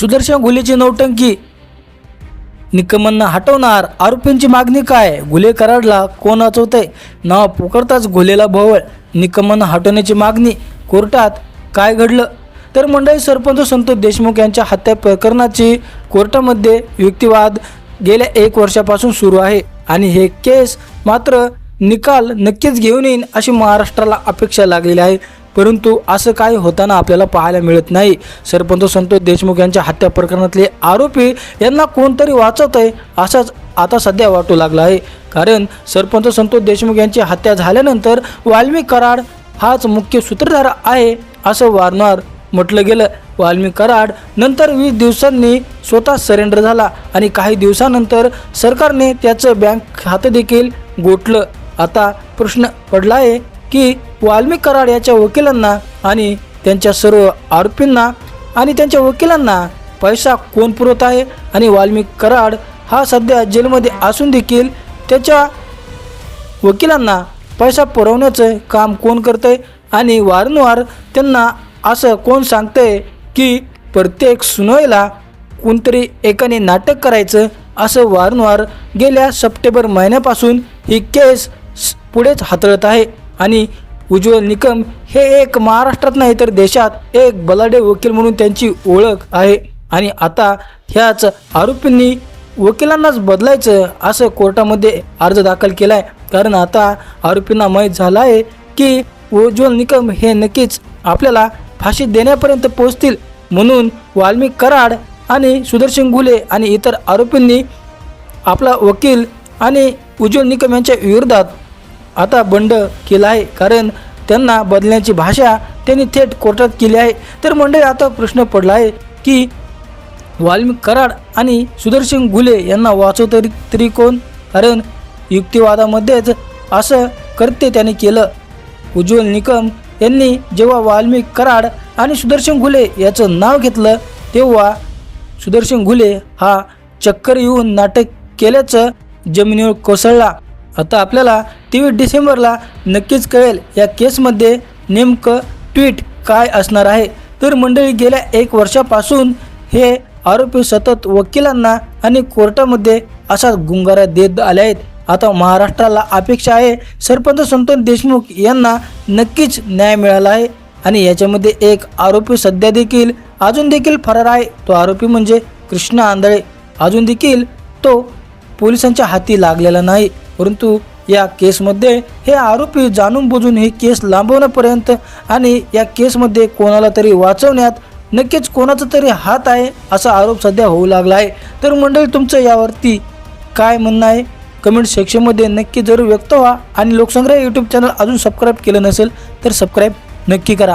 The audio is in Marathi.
सुदर्शन घुलेची नौटंकी. निकमांना हटवणार. आरोपींची मागणी काय? घुले कराडला कोण वाचवतंय? नाव पुकारताच घुलेला भोवळ. निकमांना हटवण्याची मागणी. कोर्टात काय घडलं? तर मंडळी सरपंच संतोष देशमुख यांच्या हत्या प्रकरणाची कोर्टामध्ये युक्तिवाद गेल्या एक वर्षापासून सुरू आहे आणि हे केस मात्र निकाल नक्कीच घेऊन येईन अशी महाराष्ट्राला अपेक्षा लागलेली आहे. परंतु असं काही होताना आपल्याला पाहायला मिळत नाही. सरपंच संतोष देशमुख यांच्या हत्या प्रकरणातले आरोपी यांना कोणतरी वाचवत आहे असाच आता सध्या वाटू लागला आहे. कारण सरपंच संतोष देशमुख यांची हत्या झाल्यानंतर वाल्मिक कराड हाच मुख्य सूत्रधार आहे असं वारंवार म्हटलं गेलं. वाल्मिक कराड नंतर वीस दिवसांनी स्वतः सरेंडर झाला आणि काही दिवसानंतर सरकारने त्याचं बँक खातं देखील गोठलं. आता प्रश्न पडला आहे की वाल्मिक कराड याच्या वकिलांना आणि त्यांच्या सर्व आरोपींना आणि त्यांच्या वकिलांना पैसा कोण पुरवत आहे आणि वाल्मिक कराड हा सध्या जेलमध्ये असून देखील त्याच्या वकिलांना पैसा पुरवण्याचं काम कोण करतंय आणि वारंवार त्यांना असं कोण सांगतंय की प्रत्येक सुनवाईला कोणतरी एकाने नाटक करायचं असं वारंवार गेल्या सप्टेंबर महिन्यापासून ही केस पुढेच हाताळत आहे. आणि उज्ज्वल निकम हे एक महाराष्ट्रात नाही तर देशात एक बलाढ्य वकील म्हणून त्यांची ओळख आहे. आणि आता ह्याच आरोपींनी वकिलांनाच बदलायचं असं कोर्टामध्ये अर्ज दाखल केला आहे कारण आता आरोपींना माहीत झालं आहे की उज्ज्वल निकम हे नक्कीच आपल्याला फाशी देण्यापर्यंत पोहोचतील म्हणून वाल्मिक कराड आणि सुदर्शन गुले आणि इतर आरोपींनी आपला वकील आणि उज्ज्वल निकम यांच्या विरोधात आता बंड केला आहे. कारण त्यांना बदलण्याची भाषा त्यांनी थेट कोर्टात केली आहे. तर मंडळी आता प्रश्न पडला आहे की वाल्मिक कराड आणि सुदर्शन गुले यांना वाचवतरी तरी कोण? कारण युक्तिवादामध्येच असं करते त्याने केलं. उज्ज्वल निकम यांनी जेव्हा वाल्मिक कराड आणि सुदर्शन घुले याचं नाव घेतलं तेव्हा सुदर्शन घुले हा चक्कर येऊन नाटक केल्याचं जमिनीवर कोसळला. आता आपल्याला तेवीस डिसेंबरला नक्कीच कळेल या केसमध्ये नेमकं ट्विट काय असणार आहे. तर मंडळी गेल्या एक वर्षापासून हे आरोपी सतत वकिलांना आणि कोर्टामध्ये असा गुंगारा देत आले आहेत. आता महाराष्ट्राला अपेक्षा आहे सरपंच संतोष देशमुख यांना नक्कीच न्याय मिळाला आहे. आणि याच्यामध्ये एक आरोपी सध्या देखील अजून देखील फरार आहे. तो आरोपी म्हणजे कृष्णा आंधळे. अजून देखील तो पोलिसांच्या हाती लागलेला नाही. परंतु या केसमध्ये हे आरोपी जाणून बुजून ही केस लांबवण्यापर्यंत आणि या केसमध्ये कोणाला तरी वाचवण्यात नक्कीच कोणाचा तरी हात आहे असा आरोप सध्या होऊ लागला आहे. तर मंडळी तुमचं यावरती काय म्हणणं आहे? कमेंट सेक्शनमध्ये नक्की जरूर व्यक्त व्हा आणि लोकसंग्रह यूट्यूब चॅनल अजून सबस्क्राईब केलं नसेल तर सबस्क्राईब नक्की करा.